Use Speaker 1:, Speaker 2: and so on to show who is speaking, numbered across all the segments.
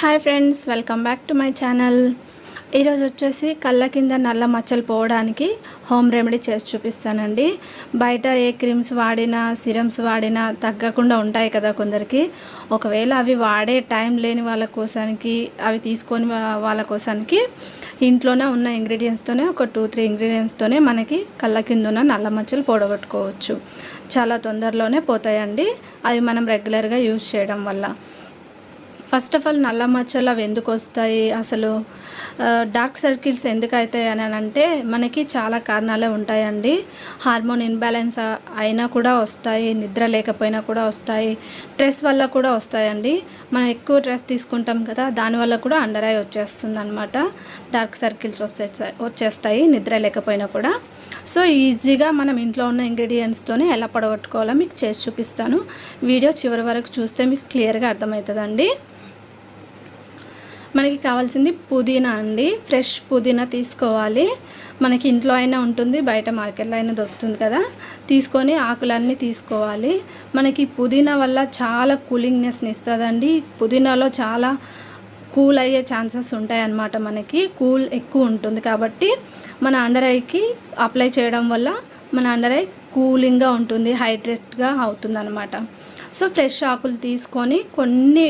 Speaker 1: Hi friends welcome back to my channel. ఈరోజు వచ్చేసి కళ్ళ కింద నల్ల మచ్చలు పోవడానికి హోమ్ రెమెడీ చేసి చూపిస్తానండి. బయట ఏ క్రీమ్స్ వాడినా సిరమ్స్ వాడినా తగ్గకుండా ఉంటాయి కదా కొందరికి. ఒకవేళ అవి వాడే టైం లేని వాళ్ళ కోసానికి అవి తీసుకొని వాళ్ళ కోసానికి ఇంట్లోనే ఉన్న ఇంగ్రీడియంట్స్తోనే ఒక టూ త్రీ ఇంగ్రీడియంట్స్తోనే మనకి కళ్ళ కింద ఉన్న నల్ల మచ్చలు పోడగొట్టుకోవచ్చు. చాలా తొందరలోనే పోతాయండి. అవి మనం రెగ్యులర్గా యూజ్ చేయడం వల్ల. ఫస్ట్ ఆఫ్ ఆల్ నల్ల మచ్చలు అవి ఎందుకు వస్తాయి? అసలు డార్క్ సర్కిల్స్ ఎందుకు అవుతాయి అని అంటే మనకి చాలా కారణాలే ఉంటాయండి. హార్మోన్ ఇన్బ్యాలెన్స్ అయినా కూడా వస్తాయి నిద్ర లేకపోయినా కూడా వస్తాయి స్ట్రెస్ వల్ల కూడా వస్తాయండి. మనం ఎక్కువ స్ట్రెస్ తీసుకుంటాం కదా దానివల్ల కూడా అండర్ ఐ వచ్చేస్తుంది అనమాట డార్క్ సర్కిల్స్ వచ్చే వచ్చేస్తాయి నిద్ర లేకపోయినా కూడా. సో ఈజీగా మనం ఇంట్లో ఉన్న ఇంగ్రీడియంట్స్తోనే ఎలా పడగొట్టుకోవాలో మీకు చేసి చూపిస్తాను. వీడియో చివరి వరకు చూస్తే మీకు క్లియర్గా అర్థమవుతుందండి. మనకి కావాల్సింది పుదీనా అండి. ఫ్రెష్ పుదీనా తీసుకోవాలి. మనకి ఇంట్లో అయినా ఉంటుంది బయట మార్కెట్లో అయినా దొరుకుతుంది కదా. తీసుకొని ఆకులన్నీ తీసుకోవాలి. మనకి పుదీనా వల్ల చాలా కూలింగ్నెస్ని ఇస్తుందండి. పుదీనాలో చాలా కూల్ అయ్యే ఛాన్సెస్ ఉంటాయి అన్నమాట మనకి. కూల్ ఎక్కువ ఉంటుంది కాబట్టి మన అండర్ ఐకి అప్లై చేయడం వల్ల మన అండర్ ఐ కూలింగ్గా ఉంటుంది హైడ్రేట్గా అవుతుంది అనమాట సో ఫ్రెష్ ఆకులు తీసుకొని కొన్ని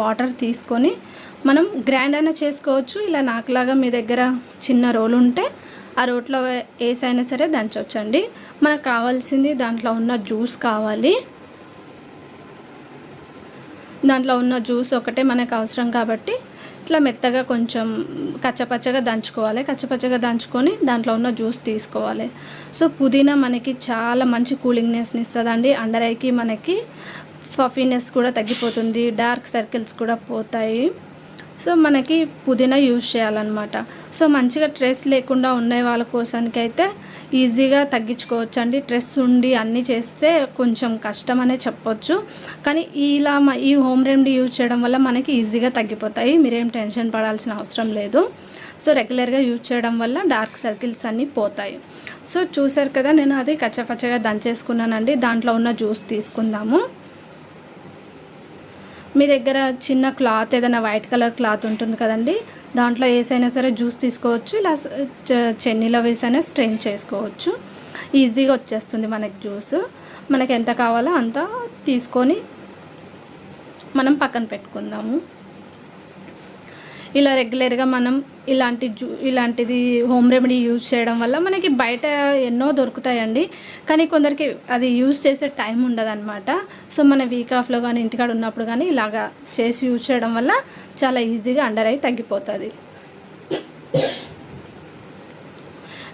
Speaker 1: వాటర్ తీసుకొని మనం గ్రైండ్ అయినా చేసుకోవచ్చు. ఇలా నాకులాగా మీ దగ్గర చిన్న రోలు ఉంటే ఆ రోట్లో వేసైనా సరే దంచవచ్చండి మనకు కావాల్సింది దాంట్లో ఉన్న జ్యూస్ కావాలి. దాంట్లో ఉన్న జ్యూస్ ఒకటే మనకు అవసరం కాబట్టి ఇట్లా మెత్తగా కొంచెం కచ్చపచ్చగా దంచుకోవాలి. కచ్చపచ్చగా దంచుకొని దాంట్లో ఉన్న జ్యూస్ తీసుకోవాలి. సో పుదీనా మనకి చాలా మంచి కూలింగ్నెస్ని ఇస్తుందండి. అండర్ ఐకి మనకి ఫఫీనెస్ కూడా తగ్గిపోతుంది. డార్క్ సర్కిల్స్ కూడా పోతాయి. సో మనకి పుదీనా యూజ్ చేయాలన్నమాట. సో మంచిగా స్ట్రెస్ లేకుండా ఉండే వాళ్ళ కోసానికైతే ఈజీగా తగ్గించుకోవచ్చు అండి స్ట్రెస్ ఉండి అన్నీ చేస్తే కొంచెం కష్టం అనే చెప్పొచ్చు. కానీ ఇలా ఈ హోమ్ రెమెడీ యూజ్ చేయడం వల్ల మనకి ఈజీగా తగ్గిపోతాయి. మీరేం టెన్షన్ పడాల్సిన అవసరం లేదు. సో రెగ్యులర్గా యూజ్ చేయడం వల్ల డార్క్ సర్కిల్స్ అన్నీ పోతాయి. సో చూసారు కదా నేను అది కచ్చపచ్చగా దంచేసుకున్నానండి. దాంట్లో ఉన్న జ్యూస్ తీసుకుందాము. మీ దగ్గర చిన్న క్లాత్ ఏదైనా వైట్ కలర్ క్లాత్ ఉంటుంది కదండి దాంట్లో వేసైనా సరే జ్యూస్ తీసుకోవచ్చు ఇలా చెన్నీలో వేసైనా స్ట్రెయిన్ చేసుకోవచ్చు. ఈజీగా వచ్చేస్తుంది మనకి జ్యూస్. మనకి ఎంత కావాలో అంత తీసుకొని మనం పక్కన పెట్టుకుందాము. ఇలా రెగ్యులర్గా మనం ఇలాంటి జూ ఇలాంటిది హోమ్ రెమెడీ యూజ్ చేయడం వల్ల మనకి బయట ఎన్నో దొరుకుతాయండి. కానీ కొందరికి అది యూజ్ చేసే టైం ఉండదన్నమాట. సో మన వీక్ ఆఫ్లో కానీ ఇంటికాడ ఉన్నప్పుడు కానీ ఇలాగా చేసి యూజ్ చేయడం వల్ల చాలా ఈజీగా అండర్ అయి తగ్గిపోతుంది.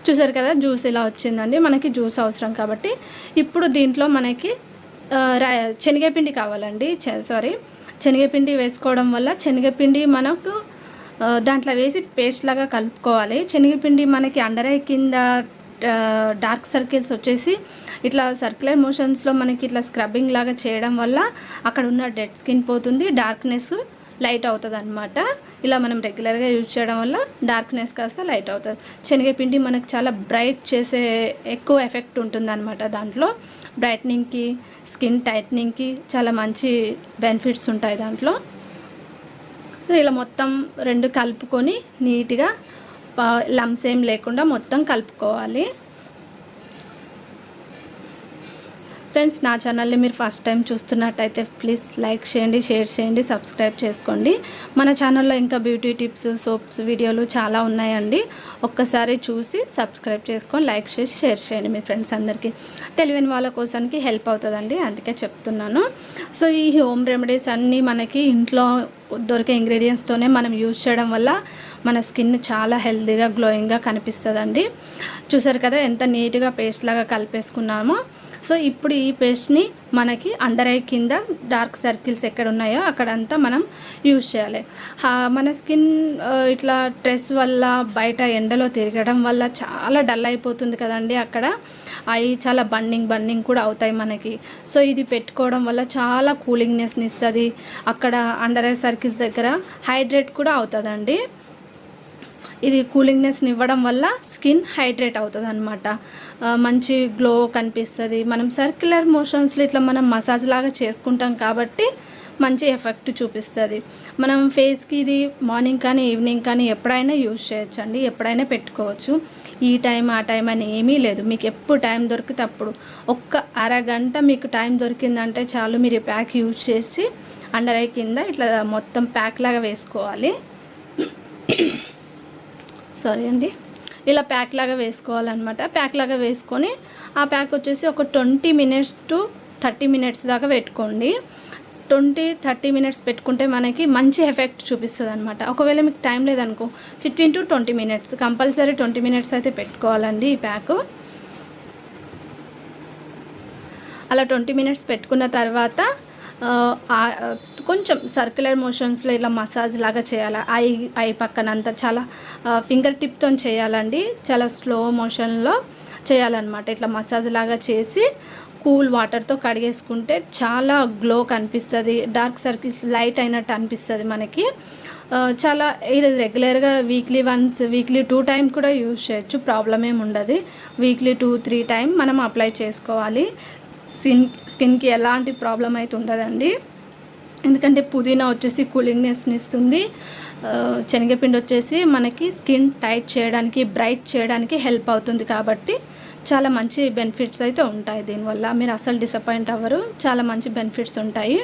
Speaker 1: చూసారు కదా జ్యూస్ ఇలా వచ్చిందండి. మనకి జ్యూస్ అవసరం కాబట్టి ఇప్పుడు దీంట్లో మనకి శనగపిండి కావాలండి. సారీ శనగపిండి వేసుకోవడం వల్ల శనగపిండి మనకు దాంట్లో వేసి పేస్ట్ లాగా కలుపుకోవాలి. శనగపిండి మనకి అండర్ ఐ కింద డార్క్ సర్కిల్స్ వచ్చేసి ఇట్లా సర్క్యులర్ మోషన్స్లో మనకి ఇట్లా స్క్రబ్బింగ్ లాగా చేయడం వల్ల అక్కడ ఉన్న డెడ్ స్కిన్ పోతుంది. డార్క్నెస్ లైట్ అవుతుంది అనమాట ఇలా మనం రెగ్యులర్గా యూజ్ చేయడం వల్ల డార్క్నెస్ కాస్త లైట్ అవుతుంది. శనగపిండి మనకు చాలా బ్రైట్ చేసే ఎక్కువ ఎఫెక్ట్ ఉంటుంది అనమాట దాంట్లో బ్రైట్నింగ్కి స్కిన్ టైట్నింగ్కి చాలా మంచి బెనిఫిట్స్ ఉంటాయి దాంట్లో. ఇలా మొత్తం రెండు కలుపుకొని నీట్గా లమ్స్ ఏం లేకుండా మొత్తం కలుపుకోవాలి. ఫ్రెండ్స్ నా ఛానల్ని మీరు ఫస్ట్ టైం చూస్తున్నట్టయితే ప్లీజ్ లైక్ చేయండి షేర్ చేయండి సబ్స్క్రైబ్ చేసుకోండి. మన ఛానల్లో ఇంకా బ్యూటీ టిప్స్ సోప్స్ వీడియోలు చాలా ఉన్నాయండి. ఒక్కసారి చూసి సబ్స్క్రైబ్ చేసుకొని లైక్ చేసి షేర్ చేయండి మీ ఫ్రెండ్స్ అందరికీ. తెలియని వాళ్ళ కోసానికి హెల్ప్ అవుతుందండి అందుకే చెప్తున్నాను. సో ఈ హోమ్ రెమెడీస్ అన్నీ మనకి ఇంట్లో దొరికే ఇంగ్రీడియంట్స్తోనే మనం యూజ్ చేయడం వల్ల మన స్కిన్ చాలా హెల్తీగా గ్లోయింగ్గా కనిపిస్తుందండి. చూసారు కదా ఎంత నీట్గా పేస్ట్ లాగా కలిపేసుకున్నామో. సో ఇప్పుడు ఈ పేస్ట్ని మనకి అండర్ ఐ కింద డార్క్ సర్కిల్స్ ఎక్కడ ఉన్నాయో అక్కడంతా మనం యూజ్ చేయాలి. మన స్కిన్ ఇట్లా స్ట్రెస్ వల్ల బయట ఎండలో తిరగడం వల్ల చాలా డల్ అయిపోతుంది కదండి. అక్కడ అవి చాలా బన్నింగ్ బన్నింగ్ కూడా అవుతాయి మనకి. సో ఇది పెట్టుకోవడం వల్ల చాలా కూలింగ్నెస్ని ఇస్తుంది. అక్కడ అండర్ ఐ సర్కిల్స్ దగ్గర హైడ్రేట్ కూడా అవుతుందండి. ఇది కూలింగ్నెస్ని ఇవ్వడం వల్ల స్కిన్ హైడ్రేట్ అవుతుంది అనమాట మంచి గ్లో కనిపిస్తుంది. మనం సర్క్యులర్ మోషన్స్లో ఇట్లా మనం మసాజ్ లాగా చేసుకుంటాం కాబట్టి మంచి ఎఫెక్ట్ చూపిస్తుంది. మనం ఫేస్కి ఇది మార్నింగ్ కానీ ఈవినింగ్ కానీ ఎప్పుడైనా యూజ్ చేయొచ్చండి. ఎప్పుడైనా పెట్టుకోవచ్చు. ఈ టైం ఆ టైం అని ఏమీ లేదు. మీకు ఎప్పుడు టైం దొరికితే అప్పుడు. ఒక్క అరగంట మీకు టైం దొరికిందంటే చాలు. మీరు ప్యాక్ యూజ్ చేసి అండర్ ఐ కింద ఇట్లా మొత్తం ప్యాక్ లాగా వేసుకోవాలి. సారీ అండి. ఇలా ప్యాక్ లాగా వేసుకోవాలన్నమాట. ప్యాక్ లాగా వేసుకొని ఆ ప్యాక్ వచ్చేసి ఒక twenty minutes to thirty minutes దాకా పెట్టుకోండి. ట్వంటీ థర్టీ మినిట్స్ పెట్టుకుంటే మనకి మంచి ఎఫెక్ట్ చూపిస్తుంది అనమాట ఒకవేళ మీకు టైం లేదనుకో fifteen to twenty minutes compulsory twenty minutes అయితే పెట్టుకోవాలండి ఈ ప్యాక్. అలా ట్వంటీ మినిట్స్ పెట్టుకున్న తర్వాత కొంచెం సర్క్యులర్ మోషన్స్లో ఇలా మసాజ్ లాగా చేయాలి? ఐ ఐ పక్కన అంతా చాలా ఫింగర్ టిప్తో చేయాలండి. చాలా స్లో మోషన్లో చేయాలన్నమాట. ఇట్లా మసాజ్ లాగా చేసి కూల్ వాటర్తో కడిగేసుకుంటే చాలా గ్లో కనిపిస్తుంది. డార్క్ సర్కిల్స్ లైట్ అయినట్టు అనిపిస్తుంది మనకి. చాలా ఇది రెగ్యులర్గా weekly once weekly two time కూడా యూజ్ చేయొచ్చు. ప్రాబ్లం ఏమి ఉండదు. వీక్లీ టూ త్రీ టైం మనం అప్లై చేసుకోవాలి. స్కిన్ స్కిన్కి ఎలాంటి ప్రాబ్లం అయితే ఉండదండి. ఎందుకంటే పుదీనా వచ్చేసి కూలింగ్నెస్ని ఇస్తుంది. శనగపిండి వచ్చేసి మనకి స్కిన్ టైట్ చేయడానికి బ్రైట్ చేయడానికి హెల్ప్ అవుతుంది కాబట్టి చాలా మంచి బెనిఫిట్స్ అయితే ఉంటాయి దీనివల్ల. మీరు అసలు డిసప్పాయింట్ అవ్వరు. చాలా మంచి బెనిఫిట్స్ ఉంటాయి.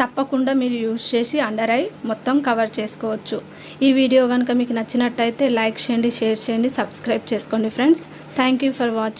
Speaker 1: తప్పకుండా మీరు యూజ్ చేసి అండర్ ఐ మొత్తం కవర్ చేసుకోవచ్చు. ఈ వీడియో కనుక మీకు నచ్చినట్టయితే లైక్ చేయండి షేర్ చేయండి సబ్స్క్రైబ్ చేసుకోండి friends. Thank you for watching